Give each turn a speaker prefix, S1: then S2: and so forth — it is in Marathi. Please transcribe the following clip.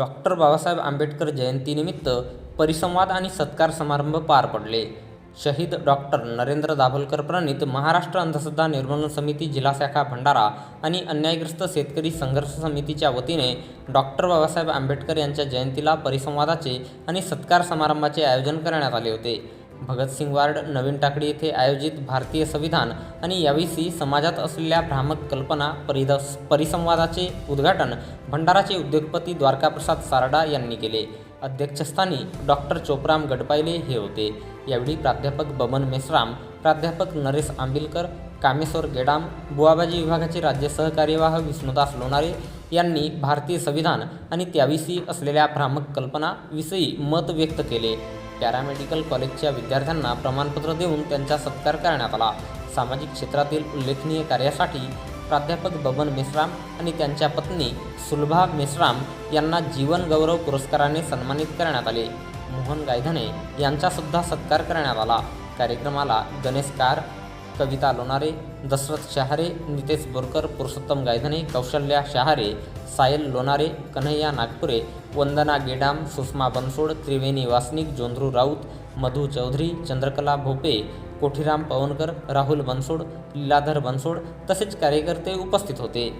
S1: डॉक्टर बाबासाहेब आंबेडकर जयंतीनिमित्त परिसंवाद आणि सत्कार समारंभ पार पडले शहीद डॉक्टर नरेंद्र दाभोलकर प्रणित महाराष्ट्र अंधश्रद्धा निर्मूलन समिती जिल्हा शाखा भंडारा आणि अन्यायग्रस्त शेतकरी संघर्ष समितीच्या वतीने डॉक्टर बाबासाहेब आंबेडकर यांच्या जयंतीला परिसंवादाचे आणि सत्कार समारंभाचे आयोजन करण्यात आले होते भगतसिंग वार्ड नवीन टाकडी येथे आयोजित भारतीय संविधान आणि याविषयी समाजात असलेल्या भ्रामक कल्पना परिदस परिसंवादाचे उद्घाटन भंडाराचे उद्योगपती द्वारकाप्रसाद सारडा यांनी केले अध्यक्षस्थानी डॉक्टर चोपराम गडपायले हे होते यावेळी प्राध्यापक बबन मेश्राम प्राध्यापक नरेश आंबिलकर कामेश्वर गेडाम बुवाबाजी विभागाचे राज्य सहकार्यवाह विष्णुदास लोणारे यांनी भारतीय संविधान आणि त्याविषयी असलेल्या भ्रामक कल्पनाविषयी मत व्यक्त केले पॅरामेडिकल कॉलेजच्या विद्यार्थ्यांना प्रमाणपत्र देऊन त्यांचा सत्कार करण्यात आला सामाजिक क्षेत्रातील उल्लेखनीय कार्यासाठी प्राध्यापक बबन मेश्राम आणि त्यांच्या पत्नी सुलभा मेश्राम यांना जीवनगौरव पुरस्काराने सन्मानित करण्यात आले मोहन गायधने यांचासुद्धा सत्कार करण्यात आला कार्यक्रमाला गणेश कार कविता लोणारे दशरथ शहारे नितेश बोरकर पुरुषोत्तम गायधने कौशल्या शहारे सायल लोणारे कन्हैया नागपुरे वंदना गेडाम सुषमा बनसोड त्रिवेणी वासनिक जोंधरू राऊत मधू चौधरी चंद्रकला भोपे कोठीराम पवनकर राहुल बनसोड लीलाधर बनसोड तसेच कार्यकर्ते उपस्थित होते